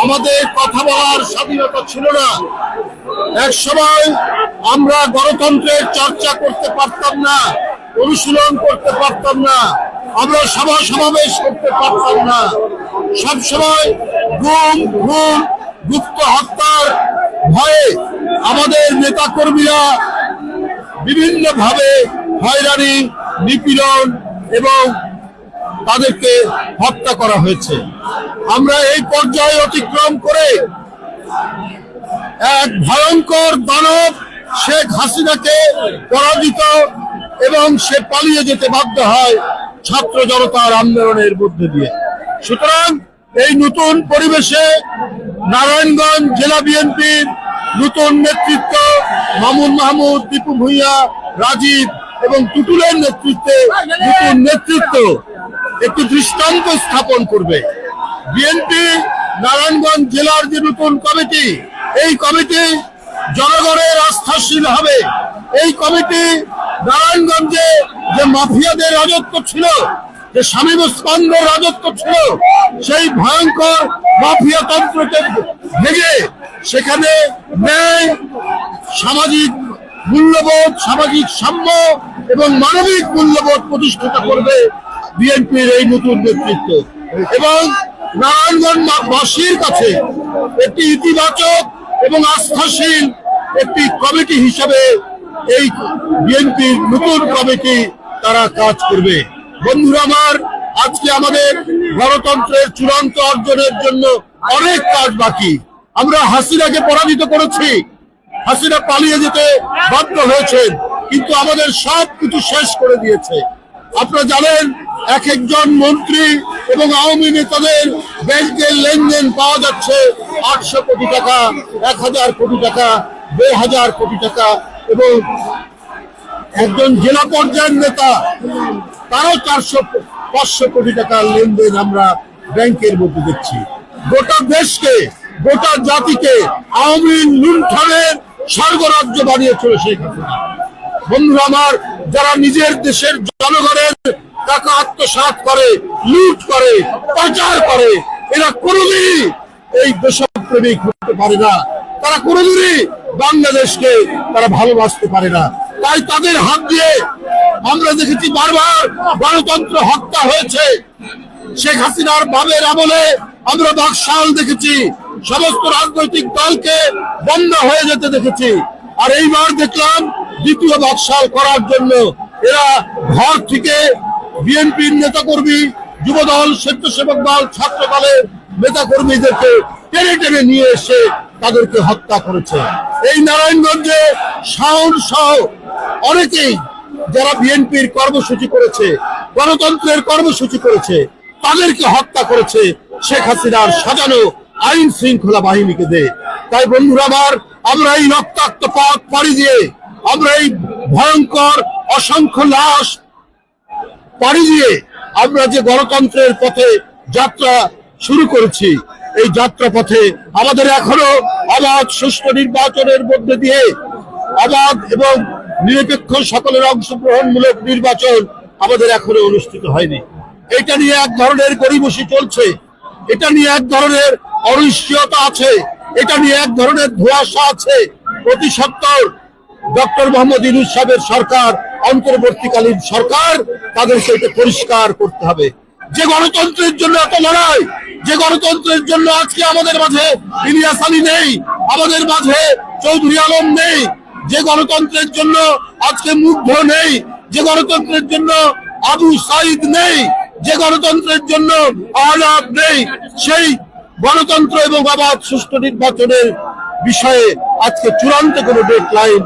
আমাদের কথা বলার স্বাধীনতা ছিল না। এক সময় আমরা গণতন্ত্রের চর্চা করতে পারতাম না, অনুশীলন করতে পারতাম না, আমরা সভা সমাবেশ করতে পারতাম না। সব সময় গুম ঘুম গুপ্ত হত্যার ভয়ে আমাদের নেতা কর্মীরা বিভিন্ন ভাবে হয়রানি, নিপীড়ন এবং তাদেরকে হত্যা করা হয়েছে। আমরা এই পর্যায়ে অতিক্রম করে এক ভয়ঙ্কর দানব শেখ হাসিনাকে পরাজিত এবং সে পালিয়ে যেতে বাধ্য হয় ছাত্র জনতার আন্দোলনের মধ্যে দিয়ে। সুতরাং এই নতুন পরিবেশে নারায়ণগঞ্জ জেলা বিএনপির নতুন নেতৃত্ব মামুন মাহমুদ, দীপু ভুইয়া, রাজীব এবং টুটুলের নেতৃত্বে নতুন নেতৃত্ব একটি দৃষ্টান্ত স্থাপন করবে। বিএনপি, নারায়ণগঞ্জ জেলার যে নতুন কমিটি, এই কমিটি জনগণের আস্থাশীল হবে। এই কমিটি নারায়ণগঞ্জে যে মাফিয়াদের রাজত্ব ছিল, যে স্বামী স্কন্দের রাজত্ব ছিল, সেই ভয়ঙ্কর মাফিয়া তন্ত্রকে ভেঙে সেখানে ন্যায়, সামাজিক মূল্যবোধ, সামাজিক সাম্য এবং মানবিক মূল্যবোধ প্রতিষ্ঠিত করবে বিএনপির এই নতুন নেতৃত্ব। এবং নারায়ণগঞ্জ বাসীর কাছে একটি ইতিবাচক এবং আস্থাশীল একটি কমিটি হিসেবে এই বিএনপির নতুন কমিটি তারা কাজ করবে। বন্ধুরা আমার, আজকে আমাদের গণতন্ত্রের চূড়ান্ত অর্জনের জন্য অনেক কাজ বাকি। আমরা হাসিনাকে পরাজিত করেছি। হাসিনা পালিয়ে যেতে বাধ্য হয়েছেন, কিন্তু আমাদের সব কিছু শেষ করে দিয়েছে। আপনারা জানেন, এক একজন মন্ত্রী এবং আওয়ামী নেতাদের ব্যাংকের লেনদেন পাওয়া যাচ্ছে আটশো কোটি টাকা, এক হাজার কোটি টাকা, দেড় হাজার কোটি টাকা এবং একজন জেলা পর্যায়ের নেতা, তারও চারশো, পাঁচশো কোটি টাকার লেনদেন আমরা ব্যাংকের মধ্যে দেখছি। গোটা দেশকে, গোটা জাতিকে আওয়ামী লুণ্ঠনের স্বর্গরাজ্য শেখ হাসিনা বন্ধুরা আমার যারা নিজের দেশের জনগণের টাকা আত্মসাৎ করে, লুট করে, পাচার করে, এরা কোনোদিনই এই দেশপ্রেমিক হতে পারে না। তারা কোনোদিনই বাংলাদেশকে তারা ভালোবাসতে পারে না। তাই তাদের হাত দিয়ে আমরা দেখেছি বারবার গণতন্ত্র হত্যা হয়েছে। শেখ হাসিনার বাবের আমলে আমরা বাকশাল দেখেছি। সমস্ত রাজনৈতিক দলকে বন্ধ হয়ে যেতে দেখেছি। আর এইবার দেখলাম দ্বিতীয় বাকশাল করার জন্য এরা ঘর থেকে বিএনপির নেতাকর্মী, যুবদল, স্বেচ্ছাসেবক দল ছাত্র দলের নেতাকর্মীদেরকে টেনে টেনে নিয়ে এসে তাদেরকে হত্যা করেছে। এই নারায়ণগঞ্জে শাওন সহ অনেকেই যারা বিএনপির কর্মসূচি করেছে, গণতন্ত্রের কর্মসূচি করেছে, তাদেরকে হত্যা করেছে শেখ হাসিনার সাজানো আইন শৃঙ্খলা বাহিনীকে দে তাই বন্ধুরা আমার, আমরা এই রক্তাক্ত পথ পাড়ি দিয়ে আমরা এই ভয়ঙ্কর, অসংখ্য লাশ পাড়ি দিয়ে আমরা যে গণতন্ত্রের পথে যাত্রা শুরু করেছি, এই যাত্রা পথে আমাদের এখনও অবাধ সুষ্ঠু নির্বাচনের মধ্যে দিয়ে অবাধ এবং নিরপেক্ষ সকলের অংশগ্রহণমূলক নির্বাচন আমাদের এখনও অনুষ্ঠিত হয়নি। এটা নিয়ে এক ধরনের গরিবসী চলছে, এটা নিয়ে এক ধরনের অনিশ্চয়তা আছে, এটা নিয়ে এক ধরনের ধোঁয়াশা আছে। প্রতি সত্তর ডক্টর মোহাম্মদ ইউনুস সাহেবের সরকার, অন্তর্বর্তীকালীন সরকার তাদেরকে এটা পরিষ্কার করতে হবে। যে গণতন্ত্রের জন্য এত লড়াই, যে গণতন্ত্রের জন্য আজকে আমাদের মাঝে ইলিয়াস আলী নেই, আমাদের মাঝে চৌধুরী আলম নেই, যে গণতন্ত্রের জন্য আজকে মুগ্ধ নেই, যে গণতন্ত্রের জন্য আবু সাইদ নেই, যে গণতন্ত্রের জন্য আহলাদ নেই, সেই গণতন্ত্র এবং আবাদ সুষ্ঠু নির্বাচনের বিষয়ে আজকে চূড়ান্ত কোনো ডেট লাইন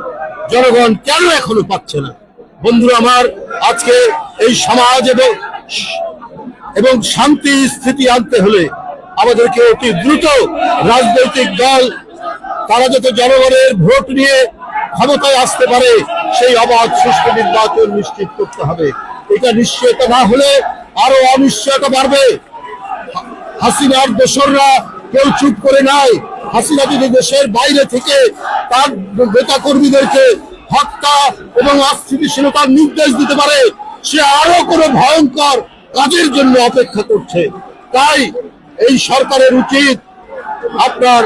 জনগণ কেন এখনও পাচ্ছে না? বন্ধুরা আমার, আজকে এই সমাজ এবং এবং শান্তি স্থিতি আনতে হলে আমাদেরকে অতি দ্রুত রাজনৈতিক দল, তারা যাতে জনগণের ভোট নিয়ে ক্ষমতায় আসতে পারে, সেই অবাধ সুষ্ঠু নির্বাচন নিশ্চিত করতে হবে। এটা নিশ্চয়তা না হলে আরও অনিশ্চয়তা বাড়বে। হাসিনার দোসররা কেউ চুপ করে নাই। হাসিনা যদি দেশের বাইরে থেকে তার নেতা কর্মীদেরকে হত্যা এবং অস্থিতিশীলতার নির্দেশ দিতে পারে, সে আরও কোনো ভয়ঙ্কর কাজের জন্য অপেক্ষা করছে। তাই এই সরকারের উচিত আপনার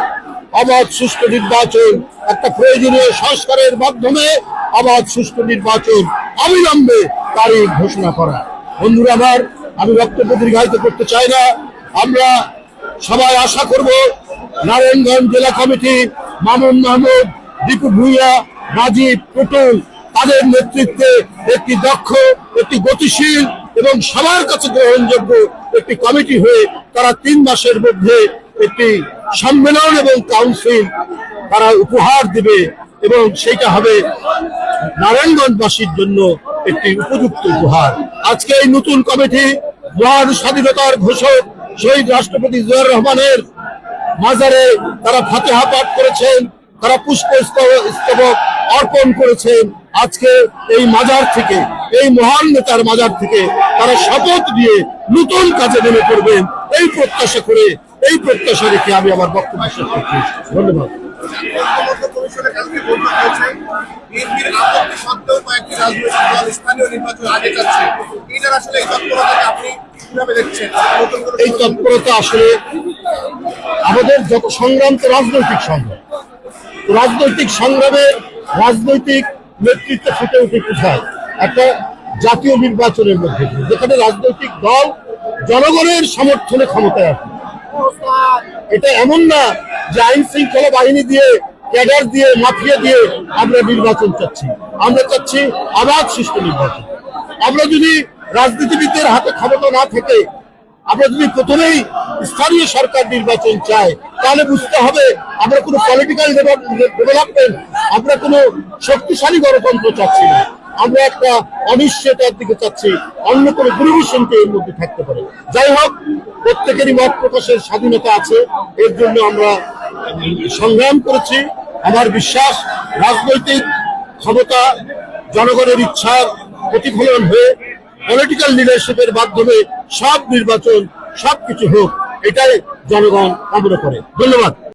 অবাধ সুষ্ঠু নির্বাচন, একটা প্রয়োজনীয় সংস্কারের মাধ্যমে অবাধ সুষ্ঠু নির্বাচন অবিলম্বে তারিখ ঘোষণা করা। বন্ধুরা আমার, আমি বক্তব্য দীর্ঘায়িত করতে চাই না। আমরা সবাই আশা করব নারায়ণগঞ্জ জেলা কমিটি, মামুন মাহমুদ, দীপু ভুইয়া, রাজীব টুটুল তাদের নেতৃত্বে একটি দক্ষ, একটি গতিশীল এবং সবার কাছে গ্রহণযোগ্য একটি কমিটি হয়ে তারা তিন মাসের মধ্যে একটি সম্মেলন এবং কাউন্সিল তারা উপহার দিবে এবং সেটা হবে নারায়ণগঞ্জবাসীর জন্য একটি উপযুক্ত উপহার। আজকে এই নতুন কমিটি মহান স্বাধীনতার ঘোষক শহীদ রাষ্ট্রপতি জিয়াউর রহমানের মাজারে তারা ফাতেহা পাঠ করেছেন, তারা পুষ্প স্তবক অর্পণ করেছেন। আজকে এই মাজার থেকে, এই মহান নেতার মাজার থেকে তারা শপথ দিয়ে নতুন কাজে নেমে পড়বেন। এই প্রত্যাশা করে, এই প্রত্যাশা রেখে আমি আমার বক্তব্য ধন্যবাদ। এই তৎপরতা আসলে আমাদের যত সংগ্রাম, তো রাজনৈতিক সংগ্রাম। রাজনৈতিক সংগ্রামে রাজনৈতিক নেতৃত্ব ফুটে উঠে কোথায়? একটা জাতীয় নির্বাচনের মধ্যে যেখানে রাজনৈতিক দল জনগণের সমর্থনে ক্ষমতায় আসে। এটা এমন না যে আইন শৃঙ্খলা বাহিনী দিয়ে, ক্যাডার দিয়ে, মাফিয়া দিয়ে আমরা নির্বাচন চাচ্ছি। আমরা চাচ্ছি আবাদ সুষ্ঠু নির্বাচন। আমরা যদি রাজনীতিবিদদের হাতে ক্ষমতা না থাকে, আমরা যদি প্রথমেই স্থানীয় সরকার নির্বাচন চাই তাহলে বুঝতে হবে আমরা কোনো পলিটিক্যাল ডেভেলপমেন্ট আমরা কোনো শক্তিশালী গণতন্ত্র চাচ্ছি না। আমরা একটা অনিশ্চয়তার দিকে চাচ্ছি, অন্য কোনো পরিবেশনকে এর মধ্যে থাকতে পারে। যাই হোক, প্রত্যেকেরই মত প্রকাশের স্বাধীনতা আছে, এর জন্য আমরা সংগ্রাম করেছি। আমার বিশ্বাস, রাজনৈতিক ক্ষমতা, জনগণের ইচ্ছার প্রতিফলন হয়ে পলিটিক্যাল লিডারশিপের মাধ্যমে সব নির্বাচন, সবকিছু হোক। এটাই জনগণ কামনা করে। ধন্যবাদ।